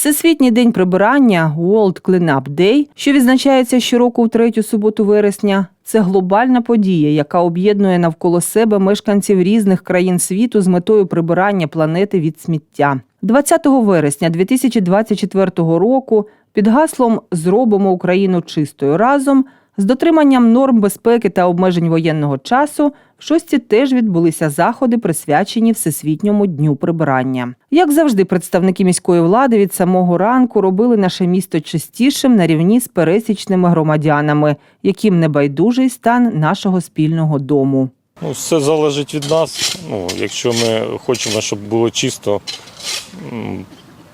Всесвітній день прибирання World Cleanup Day, що відзначається щороку в третю суботу вересня, це глобальна подія, яка об'єднує навколо себе мешканців різних країн світу з метою прибирання планети від сміття. 20 вересня 2024 року під гаслом Зробимо Україну чистою разом з дотриманням норм безпеки та обмежень воєнного часу в шості теж відбулися заходи, присвячені Всесвітньому дню прибирання. Як завжди, представники міської влади від самого ранку робили наше місто чистішим на рівні з пересічними громадянами, яким небайдужий стан нашого спільного дому. Ну, все залежить від нас. Ну, якщо ми хочемо, щоб було чисто,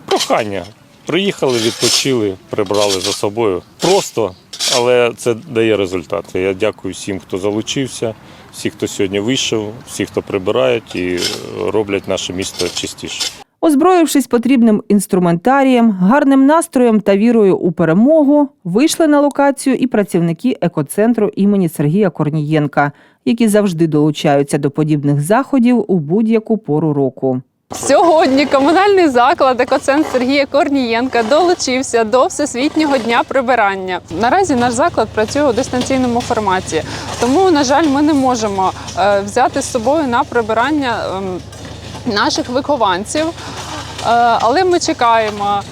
прохання. Приїхали, відпочили, прибрали за собою. Просто, але це дає результат. Я дякую всім, хто залучився, всі, хто сьогодні вийшов, всі, хто прибирають і роблять наше місто чистіше. Озброївшись потрібним інструментарієм, гарним настроєм та вірою у перемогу, вийшли на локацію і працівники екоцентру імені Сергія Корнієнка, які завжди долучаються до подібних заходів у будь-яку пору року. Сьогодні комунальний заклад екоцентр Сергія Корнієнка долучився до Всесвітнього дня прибирання. Наразі наш заклад працює у дистанційному форматі, тому, на жаль, ми не можемо е, взяти з собою на прибирання ем, наших вихованців. Е, Але ми чекаємо.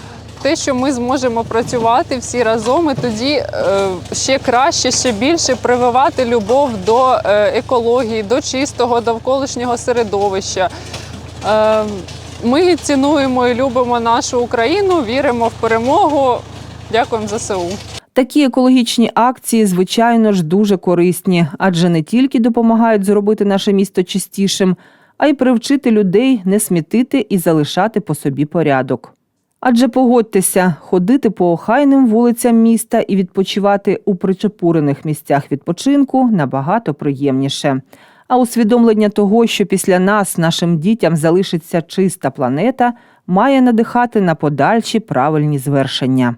Те, що ми зможемо працювати всі разом, і тоді е, ще краще, ще більше прививати любов до екології, до чистого довколишнього середовища. Е, Ми цінуємо і любимо нашу Україну, віримо в перемогу. Дякуємо ЗСУ. Такі екологічні акції, звичайно ж, дуже корисні, адже не тільки допомагають зробити наше місто чистішим, а й привчити людей не смітити і залишати по собі порядок. Адже погодьтеся, ходити по охайним вулицям міста і відпочивати у причепурених місцях відпочинку набагато приємніше. А усвідомлення того, що після нас нашим дітям залишиться чиста планета, має надихати на подальші правильні звершення.